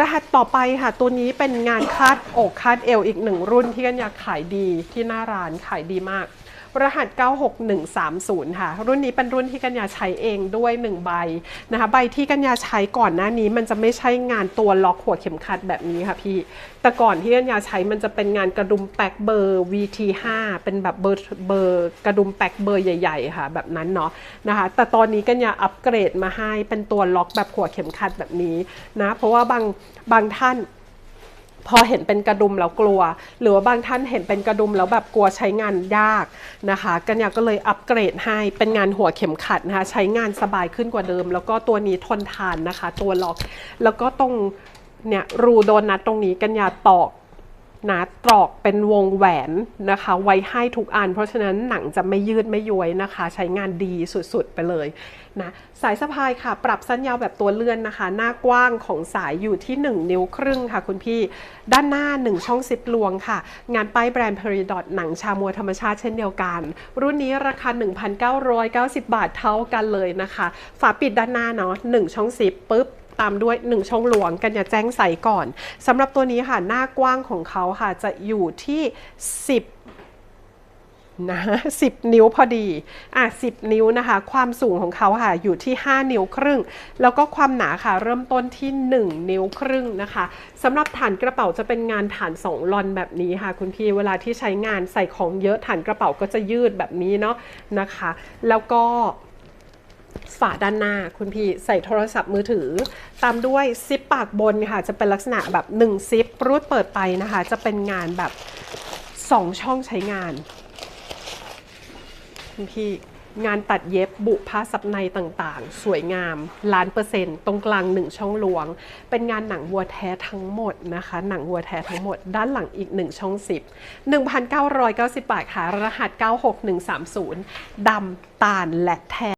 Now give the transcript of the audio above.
รหัสต่อไปค่ะ ตัวนี้เป็นงานคาดอกคาดเอวอีกหนึ่งรุ่นที่กันอยากขายดีที่หน้าร้านขายดีมาก รหัส 96130 ค่ะ รุ่นนี้เป็นรุ่นที่กัญญาใช้เองด้วย1ใบนะคะใบที่กัญญาใช้ก่อนหน้านี้ มันจะไม่ใช่งานตัวล็อกหัวเข็มขัดแบบนี้ค่ะพี่ แต่ก่อนที่กัญญาใช้มันจะเป็นงานกระดุมแป๊กเบอร์ VT5 เป็นแบบเบอร์เบอร์กระดุมแป๊กเบอร์ใหญ่ๆค่ะ แบบนั้นเนาะนะคะแต่ตอนนี้กัญญาอัปเกรดมาให้เป็นตัวล็อกแบบหัวเข็มขัดแบบนี้นะเพราะว่าบางบางท่าน พอเห็นเป็นกระดุมแล้วกลัว หรือว่าบางท่านเห็นเป็นกระดุมแล้วแบบกลัวใช้งานยากนะคะ กัญญาก็เลยอัปเกรดให้เป็นงานหัวเข็มขัดนะคะ ใช้งานสบายขึ้นกว่าเดิม แล้วก็ตัวนี้ทนทานนะคะ ตัวล็อก แล้วก็ตรงเนี่ยรูโดนัทตรงนี้กัญญาตอก นะตรอกเป็นวงแหวนนะคะ ไว้ให้ทุกอัน เพราะฉะนั้นหนังจะไม่ยืดไม่ย้วยนะคะ ใช้งานดีสุดๆไปเลยนะสายสะพายค่ะ ปรับสั้นยาวแบบตัวเลื่อนนะคะ หน้ากว้างของสายอยู่ที่ 1 นิ้วครึ่งค่ะคุณพี่ ด้านหน้า 1 ช่องซิปลวงค่ะ งานป้ายแบรนด์ p e r i d o t หนังชามัวธรรมชาติเช่นเดียวกัน รุ่นนี้ราคา 1,990 บาทเท่ากันเลยนะคะ ฝาปิดด้านหน้าเนาะ1ช่องซิปปุ๊บ ตามด้วย 1 ช่องหลวงกันอย่าแจ้งใส่ก่อนสำหรับตัวนี้ค่ะ หน้ากว้างของเขาค่ะ จะอยู่ที่ 10นะ10นิ้วพอดี อะ10นิ้วนะคะ ความสูงของเขาค่ะ อยู่ที่ 5 นิ้วครึ่ง แล้วก็ความหนาค่ะ เริ่มต้นที่ 1 นิ้วครึ่งนะคะสำหรับฐานกระเป๋าจะเป็นงานฐาน 2 ลอนแบบนี้ค่ะ คุณพี่ เวลาที่ใช้งานใส่ของเยอะฐานกระเป๋าก็จะยืดแบบนี้เนาะนะคะ แล้วก็ ฝาด้านหน้าคุณพี่ใส่โทรศัพท์มือถือ ตามด้วยซิปปากบนค่ะ จะเป็นลักษณะแบบ1ซิปรูดเปิดไปนะคะ จะเป็นงานแบบ 2 ช่องใช้งาน คุณพี่งานตัดเย็บบุผ้าซับในต่างๆ สวยงามล้านเปอร์เซ็นต์ตรงกลาง1ช่องลวง เป็นงานหนังวัวแท้ทั้งหมดนะคะ หนังวัวแท้ทั้งหมด ด้านหลังอีก 1 ช่อง 10 1,990 บาทค่ะ รหัส 96130ดำตาลและแทน